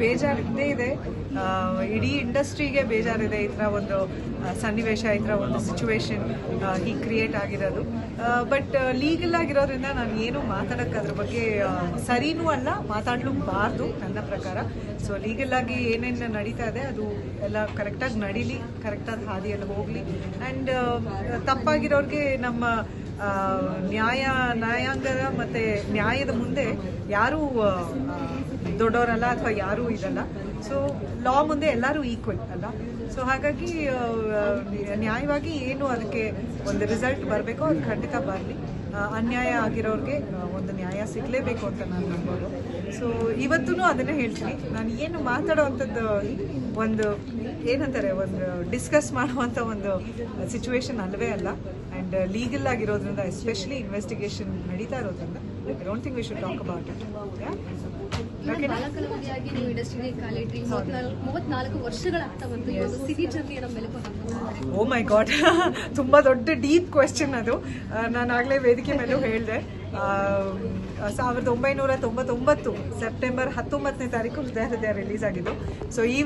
ಬೇಜಾರಿದ್ದೇ ಇದೆ. ಇಡೀ ಇಂಡಸ್ಟ್ರಿಗೆ ಬೇಜಾರಿದೆ ಈ ಥರ ಒಂದು ಸನ್ನಿವೇಶ, ಈ ಥರ ಒಂದು ಸಿಚುವೇಶನ್ ಹೀಗೆ ಕ್ರಿಯೇಟ್ ಆಗಿರೋದು. ಬಟ್ ಲೀಗಲ್ ಆಗಿರೋದ್ರಿಂದ ನಾನು ಏನು ಮಾತಾಡೋಕ್ಕೆ ಅದ್ರ ಬಗ್ಗೆ ಸರಿನೂ ಅಲ್ಲ ಮಾತಾಡಲೂಬಾರ್ದು ನನ್ನ ಪ್ರಕಾರ. ಸೊ ಲೀಗಲ್ ಆಗಿ ಏನೇನು ನಡೀತಾ ಇದೆ, ಅದು ಎಲ್ಲ ಕರೆಕ್ಟಾಗಿ ನಡೀಲಿ ಕರೆಕ್ಟಾದ ಹಾದಿಯಲ್ಲಿ ಹೋಗಲಿ. ಆ್ಯಂಡ್ ತಪ್ಪಾಗಿರೋರಿಗೆ ನಮ್ಮ ನ್ಯಾಯ, ನ್ಯಾಯಾಂಗದ ಮತ್ತು ನ್ಯಾಯದ ಮುಂದೆ ಯಾರೂ ದೊಡ್ಡವರಲ್ಲ ಅಥವಾ ಯಾರೂ ಇದಲ್ಲ ಸೊ ಲಾ ಮುಂದೆ ಎಲ್ಲರೂ ಈಕ್ವಲ್ ಅಲ್ಲ? ಸೊ ಹಾಗಾಗಿ ನ್ಯಾಯವಾಗಿ ಏನು ಅದಕ್ಕೆ ಒಂದು ರಿಸಲ್ಟ್ ಬರಬೇಕೋ ಅದು ಖಂಡಿತ ಬರಲಿ. ಅನ್ಯಾಯ ಆಗಿರೋರಿಗೆ ಒಂದು ನ್ಯಾಯ ಸಿಗಲೇಬೇಕು ಅಂತ ನಾನು ನಂಬೋದು. ಸೊ ಇವತ್ತೂ ಅದನ್ನೇ ಹೇಳ್ತೀನಿ. ನಾನು ಏನು ಮಾತಾಡೋವಂಥದ್ದು, ಒಂದು, ಏನಂತಾರೆ, ಒಂದು ಡಿಸ್ಕಸ್ ಮಾಡುವಂಥ ಒಂದು ಸಿಚುವೇಶನ್ ಅಲ್ಲವೇ ಅಲ್ಲ. ಆ್ಯಂಡ್ ಲೀಗಲ್ ಆಗಿರೋದ್ರಿಂದ ಎಸ್ಪೆಷಲಿ ಇನ್ವೆಸ್ಟಿಗೇಷನ್ ನಡೀತಾ ಇರೋದ್ರಿಂದ I don't think we should talk about it okay ಬಾಲಕಲಾವಿದೆಯಾಗಿ ನೀವು ಇಂಡಸ್ಟ್ರಿಗೆ ಕಾಲಿಟ್ರಿ ಮೂವತ್ನಾಲ್ಕು ಮೂವತ್ನಾಲ್ಕು ವರ್ಷಗಳಾಗ್ತಾ ಬಂತು ಈ ಒಂದು ಸಿಹಿ ಜರ್ನಿಯನ್ನು ಮೆಲುಕು ಹಾಕ್ತಾರೆ ಓ ಮೈ ಗಾಡ್ ತುಂಬ ದೊಡ್ಡ ಡೀಪ್ ಕ್ವೆಶ್ಚನ್ ಅದು. ನಾನು ಆಗಲೇ ವೇದಿಕೆ ಮೇಲೂ ಹೇಳಿದೆ. ಸಾವಿರದ ಒಂಬೈನೂರ ತೊಂಬತ್ತೊಂಬತ್ತು ಸೆಪ್ಟೆಂಬರ್ ಹತ್ತೊಂಬತ್ತನೇ ತಾರೀಕು ಹೃದಯ ಹೃದಯ ರಿಲೀಸ್ ಆಗಿದ್ದು. ಸೊ ಈ